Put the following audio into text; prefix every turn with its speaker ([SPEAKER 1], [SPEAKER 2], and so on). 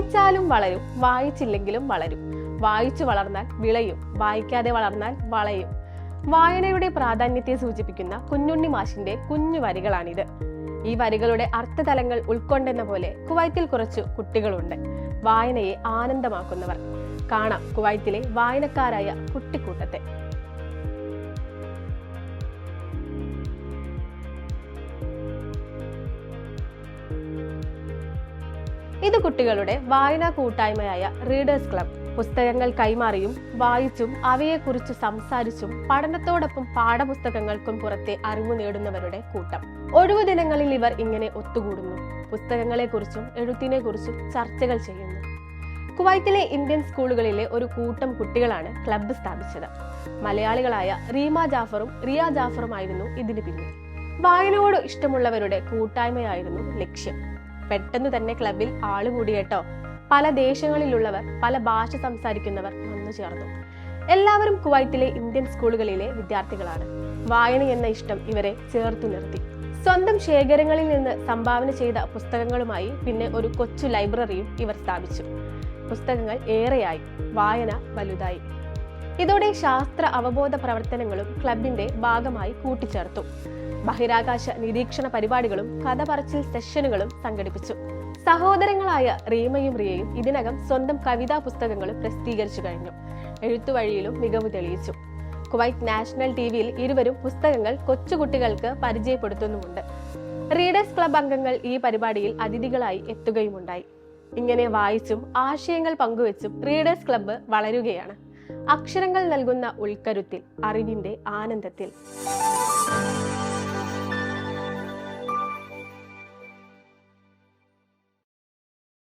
[SPEAKER 1] വായിച്ചാലും വളരും വായിച്ചില്ലെങ്കിലും വളരും. വായിച്ചു വളർന്നാൽ വിളയും വായിക്കാതെ വളർന്നാൽ വളയും. വായനയുടെ പ്രാധാന്യത്തെ സൂചിപ്പിക്കുന്ന കുഞ്ഞുണ്ണി മാഷിന്റെ കുഞ്ഞു വരികളാണിത്. ഈ വരികളുടെ അർത്ഥതലങ്ങൾ ഉൾക്കൊണ്ടെന്ന പോലെ കുവൈത്തിൽ കുറച്ചു കുട്ടികളുണ്ട്. വായനയെ ആനന്ദമാക്കുന്നവർ. കാണാം കുവൈത്തിലെ വായനക്കാരായ കുട്ടിക്കൂട്ടത്തെ. ഇത് കുട്ടികളുടെ വായനാ കൂട്ടായ്മയായ റീഡേഴ്സ് ക്ലബ് പുസ്തകങ്ങൾ കൈമാറിയും വായിച്ചും അവയെക്കുറിച്ച് സംസാരിച്ചും പഠനത്തോടൊപ്പം പാഠപുസ്തകങ്ങൾക്കും പുറത്തെ അറിവ് നേടുന്നവരുടെ കൂട്ടം. ഒഴിവു ദിനങ്ങളിൽ ഇവർ ഇങ്ങനെ ഒത്തുകൂടുന്നു. പുസ്തകങ്ങളെക്കുറിച്ചും എഴുത്തിനെക്കുറിച്ചും ചർച്ചകൾ ചെയ്യുന്നു. കുവൈത്തിലെ ഇന്ത്യൻ സ്കൂളുകളിലെ ഒരു കൂട്ടം കുട്ടികളാണ് ക്ലബ്ബ് സ്ഥാപിച്ചത്. മലയാളികളായ റീമ ജാഫറും റിയ ജാഫറുമായിരുന്നു ഇതിന് പിന്നിൽ. വായനയോട് ഇഷ്ടമുള്ളവരുടെ കൂട്ടായ്മയായിരുന്നു ലക്ഷ്യം. പെട്ടെന്ന് തന്നെ ക്ലബിൽ ആൾ കൂടി കേട്ടോ. പല ദേശങ്ങളിലുള്ളവർ പല ഭാഷ സംസാരിക്കുന്നവർ വന്നു ചേർന്നു. എല്ലാവരും കുവൈത്തിലെ ഇന്ത്യൻ സ്കൂളുകളിലെ വിദ്യാർത്ഥികളാണ്. വായന എന്ന ഇഷ്ടം ഇവരെ ചേർത്തു നിർത്തി. സ്വന്തം ശേഖരങ്ങളിൽ നിന്ന് സംഭാവന ചെയ്ത പുസ്തകങ്ങളുമായി പിന്നെ ഒരു കൊച്ചു ലൈബ്രറിയും ഇവർ സ്ഥാപിച്ചു. പുസ്തകങ്ങൾ ഏറെയായി. വായന വലുതായി. ഇതോടെ ശാസ്ത്ര അവബോധ പ്രവർത്തനങ്ങളും ക്ലബിന്റെ ഭാഗമായി കൂട്ടിച്ചേർത്തു. ബഹിരാകാശ നിരീക്ഷണ പരിപാടികളും കഥ പറച്ചിൽ സെഷനുകളും സംഘടിപ്പിച്ചു. സഹോദരങ്ങളായ റീമയും റിയയും ഇതിനകം സ്വന്തം കവിതാ പുസ്തകങ്ങളും പ്രസിദ്ധീകരിച്ചു കഴിഞ്ഞു. എഴുത്തുവഴിയിലും മികവ് തെളിയിച്ചു. കുവൈറ്റ് നാഷണൽ ടി വിയിൽ ഇരുവരും പുസ്തകങ്ങൾ കൊച്ചുകുട്ടികൾക്ക് പരിചയപ്പെടുത്തുന്നുമുണ്ട്. റീഡേഴ്സ് ക്ലബ് അംഗങ്ങൾ ഈ പരിപാടിയിൽ അതിഥികളായി എത്തുകയുമുണ്ടായി. ഇങ്ങനെ വായിച്ചും ആശയങ്ങൾ പങ്കുവെച്ചും റീഡേഴ്സ് ക്ലബ്ബ് വളരുകയാണ്. അക്ഷരങ്ങൾ നൽകുന്ന ഉൾക്കരുത്തിൽ അറിവിന്റെ ആനന്ദത്തിൽ.